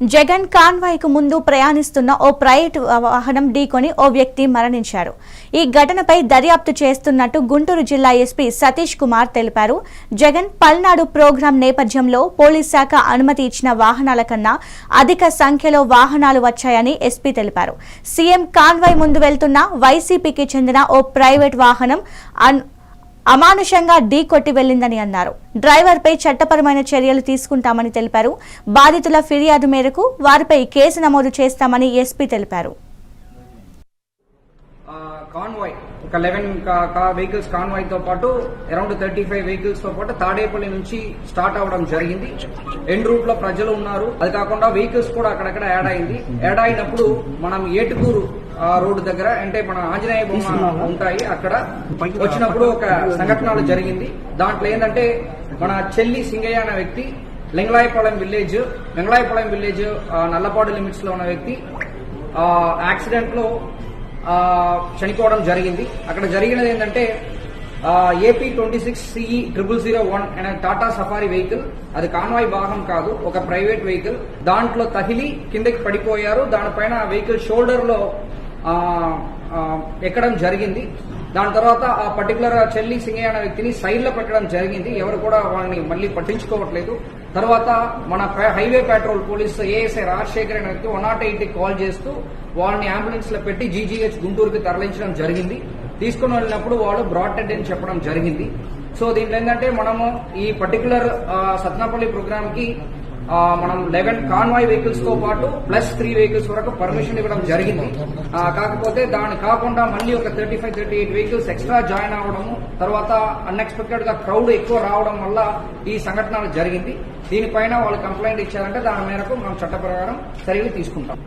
జగన్ కాన్వాయ్కు ముందు ప్రయాణిస్తున్న ఓ ప్రైవేట్ వాహనం ఢీకొని ఓ వ్యక్తి మరణించారు. ఈ ఘటనపై దర్యాప్తు చేస్తున్నట్టు గుంటూరు జిల్లా ఎస్పీ సతీష్ కుమార్ తెలిపారు. జగన్ పల్నాడు ప్రోగ్రాం నేపథ్యంలో పోలీస్ శాఖ అనుమతి ఇచ్చిన వాహనాల కన్నా అధిక సంఖ్యలో వాహనాలు వచ్చాయని ఎస్పీ తెలిపారు. సీఎం కాన్వాయ్ ముందు వెళ్తున్న వైసీపీకి చెందిన ఓ ప్రైవేట్ వాహనం అన్- అమానుషంగా ఢీ కొట్టి వెళ్ళిందని అన్నారు. డ్రైవర్పై చట్టపరమైన చర్యలు తీసుకుంటామని తెలిపారు. బాధితుల ఫిర్యాదు మేరకు వారిపై కేసు నమోదు చేస్తామని ఎస్పీ తెలిపారు. కాన్వాయ్ ఒక లెవెన్ వెహికల్స్ కాన్వాయ్తో పాటు అరౌండ్ థర్టీ ఫైవ్ వెహికల్స్తో పాటు తాడేపల్లి నుంచి స్టార్ట్ అవడం జరిగింది. ఎండ్ రూట్లో ప్రజలు ఉన్నారు. అది కాకుండా వెహికల్స్ కూడా అక్కడక్కడ యాడ్ అయింది. యాడ్ అయినప్పుడు మనం ఏటుకూరు రోడ్డు దగ్గర అంటే మన ఆంజనేయ బొమ్మ ఉంటాయి. అక్కడ వచ్చినప్పుడు ఒక సంఘటనలు జరిగింది. దాంట్లో ఏంటంటే మన చెల్లి సింగయ్య అనే వ్యక్తి లింగలాయపాలెం విలేజ్ లింగలాయపాలెం విలేజ్ ఆ, నల్లపాడు లిమిట్స్లో ఉన్న వ్యక్తి ఆ, యాక్సిడెంట్లో ఆ, చనిపోవడం జరిగింది. అక్కడ జరిగినది ఏంటంటే AP twenty six CE triple zero one అనే టాటా సఫారీ వెహికల్. అది కాన్వాయ్ భాగం కాదు ఒక ప్రైవేట్ వెహికల్. దాంట్లో తగిలి కిందకి పడిపోయారు. దానిపైన వెహికల్ షోల్డర్లో ఆ, ఆ, ఎక్కడం జరిగింది. దాని తర్వాత ఆ పర్టికులర్ చెల్లి సింగయ్య అనే వ్యక్తిని సైడ్లో పెట్టడం జరిగింది. ఎవరు కూడా వాళ్ళని మళ్ళీ పట్టించుకోవట్లేదు. తర్వాత మన highway patrol police ASI Rajasekhar అనే వ్యక్తి వన్ నాట్ ఎయిట్ కాల్ చేస్తూ వాళ్ళని అంబులెన్స్లో పెట్టి జీజీహెచ్ గుంటూరుకి తరలించడం జరిగింది. తీసుకుని వెళ్ళినప్పుడు వాళ్ళు బ్రాడ్ డెడ్ అని చెప్పడం జరిగింది. సో దీంట్లో ఏంటంటే మనము ఈ పర్టికులర్ సత్నాపల్లి ప్రోగ్రామ్కి మనం లెవెన్ కాన్వాయ్ వెహికల్స్తో పాటు ప్లస్ త్రీ వెహికల్స్ వరకు పర్మిషన్ ఇవ్వడం జరిగింది. కాకపోతే దాని కాకుండా మళ్ళీ ఒక thirty five thirty eight vehicles extra join అవ్వడము తర్వాత అన్ఎక్స్పెక్టెడ్గా క్రౌడ్ ఎక్కువ రావడం వల్ల ఈ సంఘటన జరిగింది. దీనిపైన వాళ్ళు కంప్లైంట్ ఇచ్చారంటే దాని మేరకు మనం చట్ట ప్రకారం చర్యలు తీసుకుంటాం.